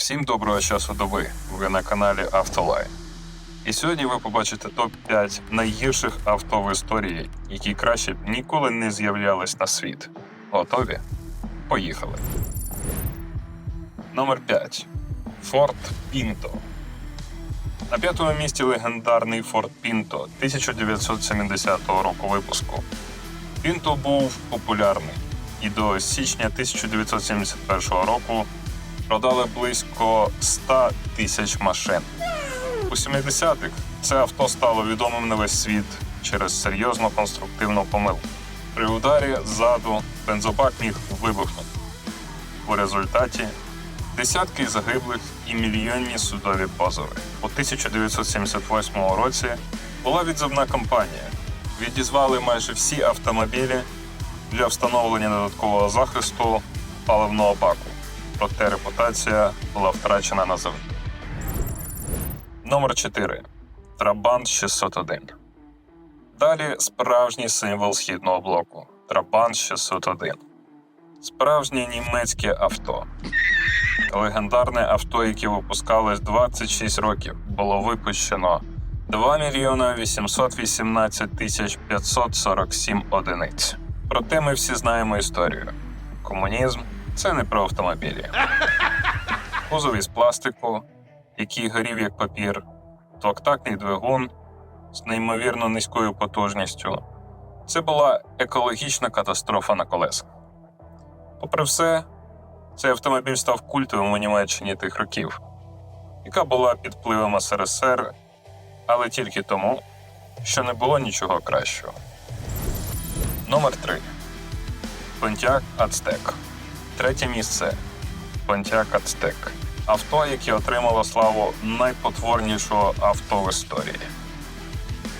Всім доброго часу доби. Ви на каналі Автолайн. І сьогодні ви побачите топ-5 найгірших авто в історії, які краще б ніколи не з'являлись на світ. Готові? Поїхали. Номер 5. Ford Pinto. На п'ятому місці легендарний Ford Pinto 1970 року випуску. Pinto був популярний і до січня 1971 року продали близько 100 тисяч машин. У 70-х це авто стало відомим на весь світ через серйозну конструктивну помилку. При ударі ззаду бензобак міг вибухнути. У результаті десятки загиблих і мільйонні судові позови. У 1978 році була відзивна кампанія. Відізвали майже всі автомобілі для встановлення додаткового захисту паливного баку проте репутація була втрачена назавжди. Номер 4. Трабант 601. Далі справжній символ східного блоку Трабант 601. Справжнє німецьке авто. Легендарне авто, яке випускалось 26 років, було випущено 2 мільйона 818 тисяч 547 одиниць. Проте ми всі знаємо історію. Комунізм це не про автомобілі. Кузов із пластику, який горів як папір, двоктактний двигун з неймовірно низькою потужністю. Це була екологічна катастрофа на колесах. Попри все, цей автомобіль став культовим у Німеччині тих років, яка була під впливом СРСР, але тільки тому, що не було нічого кращого. Номер 3. Pontiac Aztek. Третє місце Pontiac Aztek. Авто, яке отримало славу найпотворнішого авто в історії.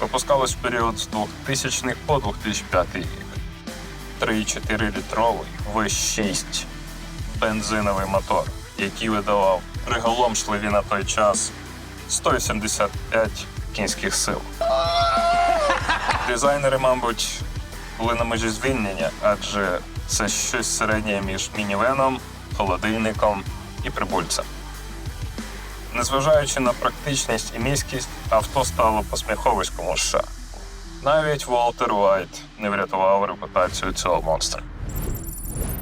Випускалось в період з 2000 по 2005 рік. 3,4 літровий V6 бензиновий мотор, який видавав приголомшливі на той час 185 кінських сил. Дизайнери, мабуть, були на межі звільнення, адже це щось середнє між мінівеном, холодильником і прибульцем. Незважаючи на практичність і міськість, авто стало посміховиськом у США. Навіть Волтер Уайт не врятував репутацію цього монстра.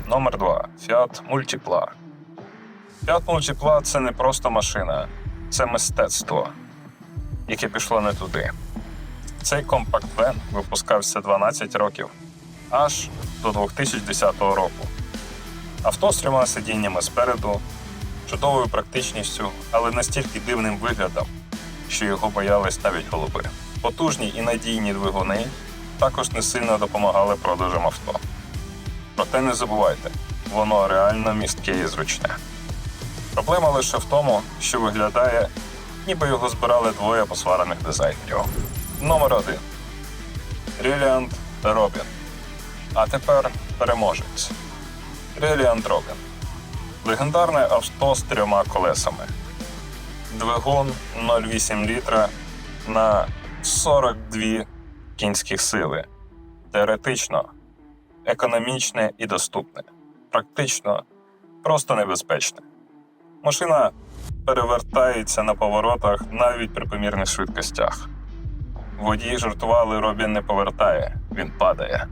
Номер 2. Fiat Multipla. Fiat Multipla – це не просто машина, це мистецтво, яке пішло не туди. Цей компакт-вен випускався 12 років аж до 2010 року. Авто з трьома сидіннями спереду, чудовою практичністю, але настільки дивним виглядом, що його боялись навіть голуби. Потужні і надійні двигуни також не сильно допомагали продажам авто. Проте не забувайте, воно реально містке і зручне. Проблема лише в тому, що виглядає, ніби його збирали двоє посварених дизайнерів. Номер один. Ріліант Робін. А тепер переможець. Реліант Робін. Легендарне авто з трьома колесами. Двигун 0,8 літра на 42 кінських сили. Теоретично економічне і доступне. Практично просто небезпечне. Машина перевертається на поворотах навіть при помірних швидкостях. Водії жартували, Робін не повертає, він падає.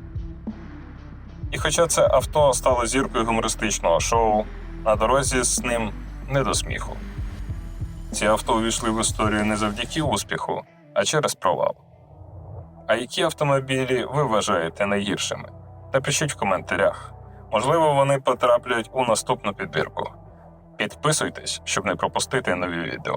І хоча це авто стало зіркою гумористичного шоу, на дорозі з ним не до сміху. Ці авто увійшли в історію не завдяки успіху, а через провал. А які автомобілі ви вважаєте найгіршими? Напишіть в коментарях. Можливо, вони потраплять у наступну підбірку. Підписуйтесь, щоб не пропустити нові відео.